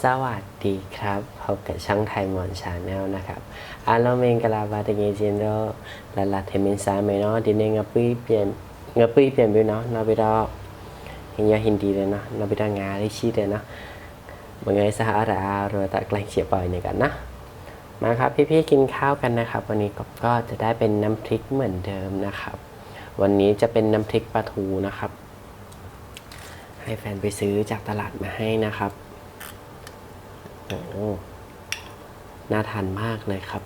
สวัสดีครับ พบกับช่องไทยมอนชาแนลนะครับอาโลเมงกลาบาตเงจินโดลาลาเทมินซาเมนาะดินเนงปุยเปลี่ยนเงปุยเปลี่ยนไปเนาะนาบิดอเฮียฮินดีเลยเนาะนาบิดองาลิชิเลยเนาะเมื่อไงสหราเราตะแกลงเฉียบปอยเนี่ยกันนะมาครับพี่ๆกินข้าวกันนะครับ วันนี้ก็จะได้เป็นน้ำพริกเหมือนเดิมนะครับ วันนี้จะเป็นน้ำพริกปลาทูนะครับ ให้แฟนไปซื้อจากตลาดมาให้นะครับ โอ้โหน่าทานมากเลยครับ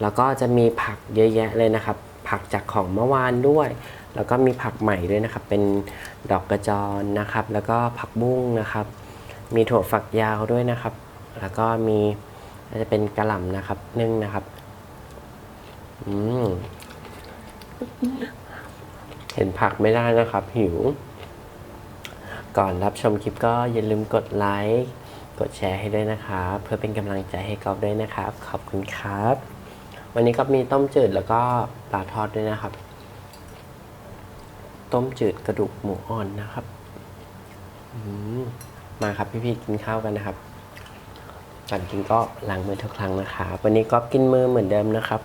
แล้วก็จะมีผักเยอะแยะเลยนะครับ ผักจากของเมื่อวานด้วย แล้วก็มีผักใหม่ด้วยนะครับ เป็นดอกกระจรนะครับ แล้วก็ผักบุ้งนะครับ มีถั่วฝักยาวด้วยนะครับ แล้วก็มีอาจจะเป็นกระหล่ำนะครับนึ่งนะครับ อืมเห็นผักไม่ได้นะครับ หิว ก่อนรับชมคลิปก็อย่าลืมกดไลค์ กดแชร์ให้ด้วยนะครับ เพื่อเป็นกำลังใจให้กอฟด้วยนะครับ ขอบคุณครับ วันนี้ก็มีต้มจืดแล้วก็ปลาทอดด้วยนะครับ ต้มจืดกระดูกหมูอ่อนนะครับมมาครับพี่ๆกินข้าวกันนะครับก่อนกินก็ล้างมือทุกครั้งนะครับ วันนี้ก็กินมือเหมือนเดิมนะครับ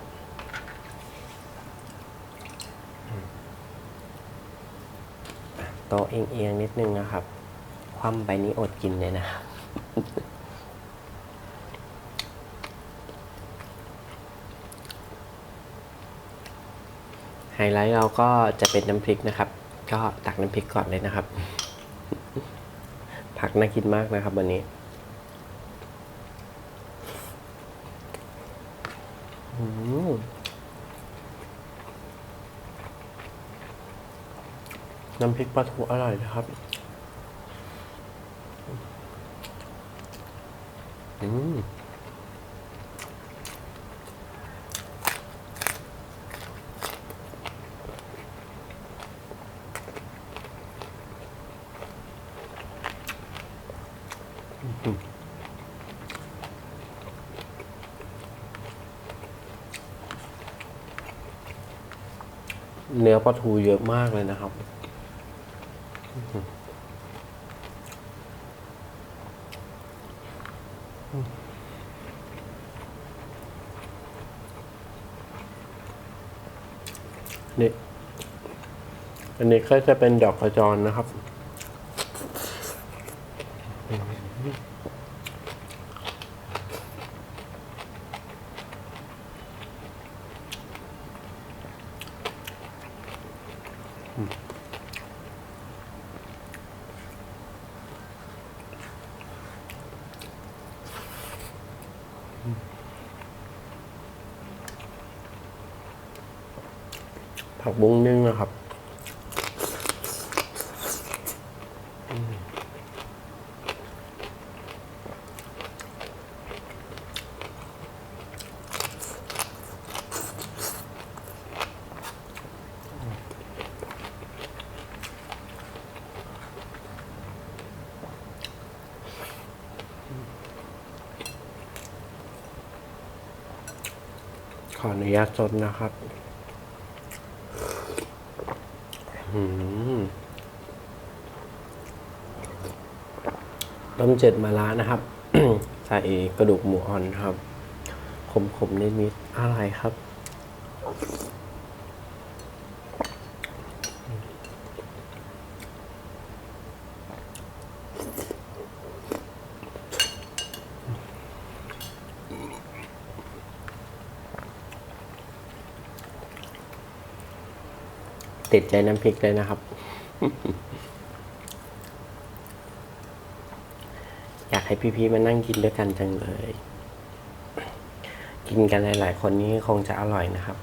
โต๊ะเอียงๆนิดนึงนะครับ คว่ำไปนี้อดกินเลยนะครับ ไฮไลท์เราก็จะเป็นน้ำพริกนะครับ ก็ตักน้ำพริกก่อนเลยนะครับ ผักน่ากินมากนะครับวันนี้น้ำพริกปลาทูอร่อยนะครับ อืมเนื้อปลาทูเยอะมากเลยนะครับ นี่ อันนี้ก็จะเป็นดอกกระจรนะครับ ผักบุ้งนึ่งนะครับ ขออนุญาตสดนะครับอืมต้มเจ็ดมาระนะครับ ใส่กระดูกหมูอ่อนครับ ขมๆนิดๆอะไรครับ ติดใจน้ำพริกเลยนะครับ อยากให้พี่ๆมานั่งกินด้วยกันจังเลย กินกันหลายๆคนนี้คงจะอร่อยนะครับ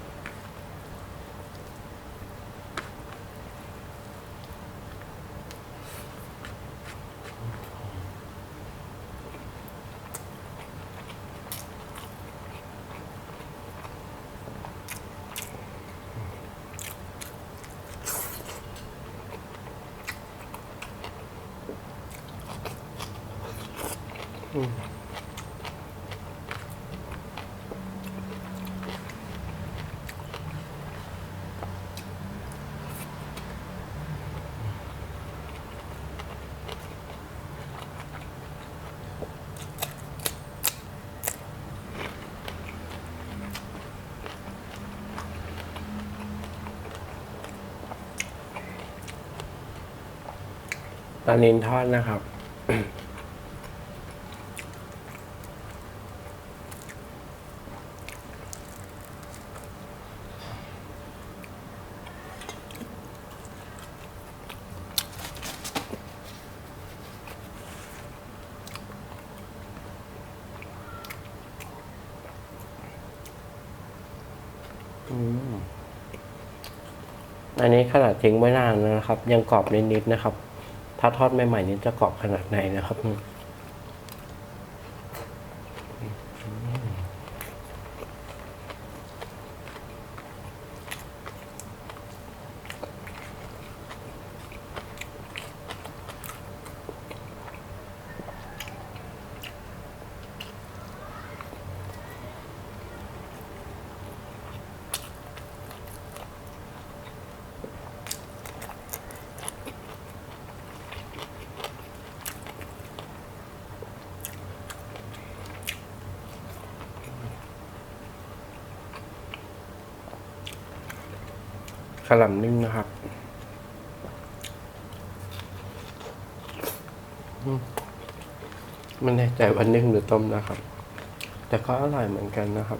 ปลนนินทอดนะครับ อันนี้ขนาดทิ้งไว้นานนะครับ ยังกรอบนิดๆนะครับ ถ้าทอดใหม่ๆนี้จะกรอบขนาดไหนนะครับ กระหล่ำนึ่งนะครับมไม่แน่ใจว่านึ่งหรือต้มนะครับ แต่ก็อร่อยเหมือนกันนะครับ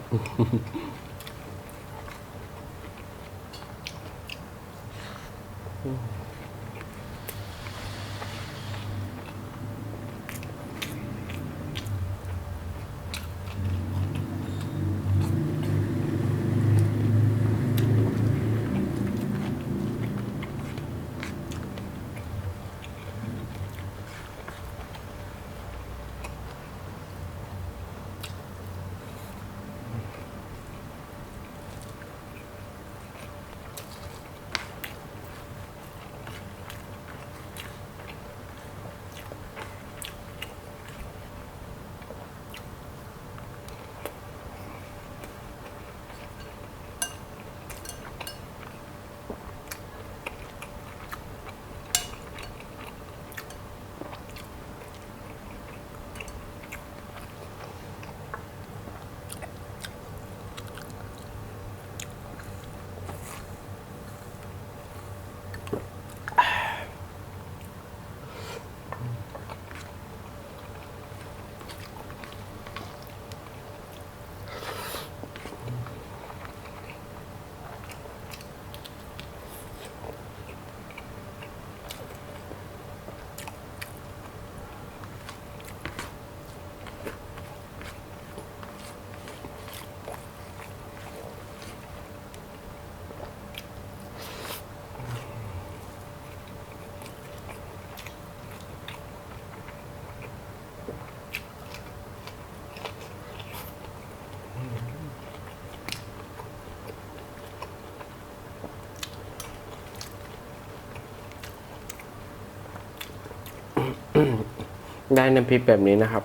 ได้น้ำพริกแบบนี้นะครับ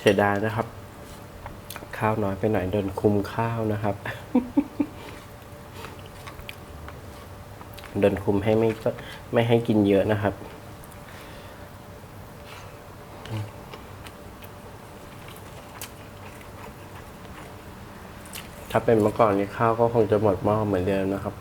เสียดายนะครับ ข้าวน้อยไปหน่อยโดนคุมข้าวนะครับโดนคุมให้ไม่ไม่ให้กินเยอะนะครับถ้าเป็นเมื่อก่อนนี้ข้าวก็คงจะหมดหม้อเหมือนเดิมนะครับ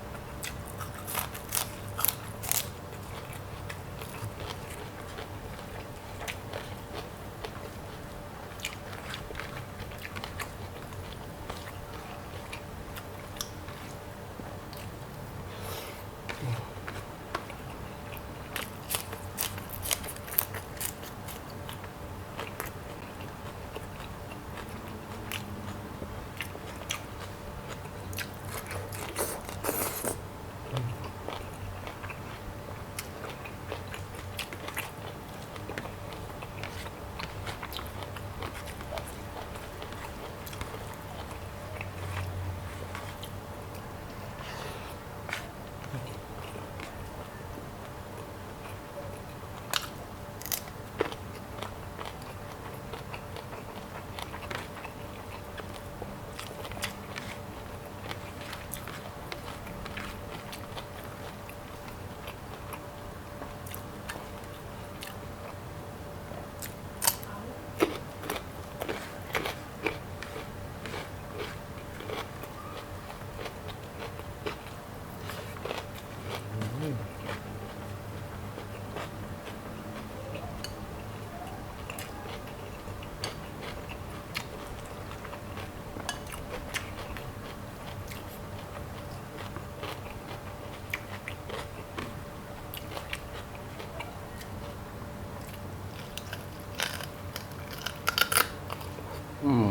อืม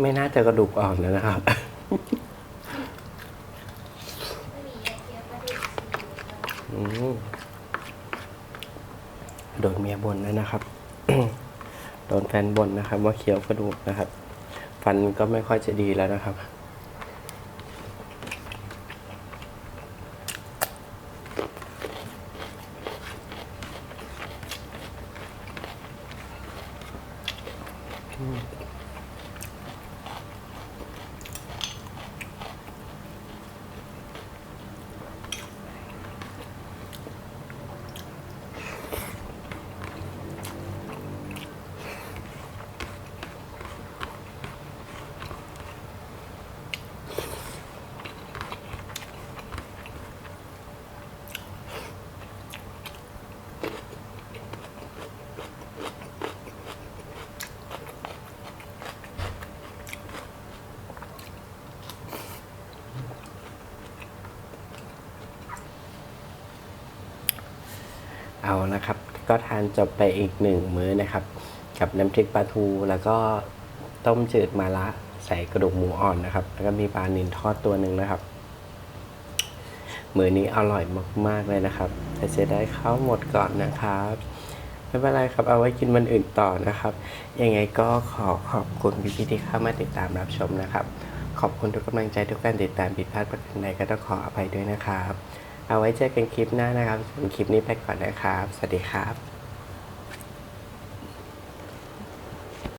ไม่น่าจะกระดูกอ่อนแล้วนะครับ โดนเมียบ่นแล้วนะครับ โดนแฟนบ่นนะครับ ว่าเคี้ยวกระดูกนะครับ ฟันก็ไม่ค่อยจะดีแล้วนะครับ เอานะครับ ก็ทานจบไปอีกหนึ่งมื้อนะครับ กับน้ำพริกปลาทูแล้วก็ต้มจืดมาละใส่กระดูกหมูอ่อนนะครับ แล้วก็มีปลานิลทอดตัวหนึ่งนะครับมื้อนี้อร่อยมาก ๆ เลยนะครับ แต่เสียดายข้าวหมดก่อนนะครับ ไม่เป็นไรครับ เอาไว้กินวันอื่นต่อนะครับ ยังไงก็ขอขอบคุณพี่ๆที่เข้ามาติดตามรับชมนะครับ ขอบคุณทุกกำลังใจทุกการติดตามผิดพลาดประการใดก็ต้องขออภัยด้วยนะครับ เอาไว้เจอกันคลิปหน้านะครับส่วนคลิปนี้ไปก่อนนะครับ สวัสดีครับ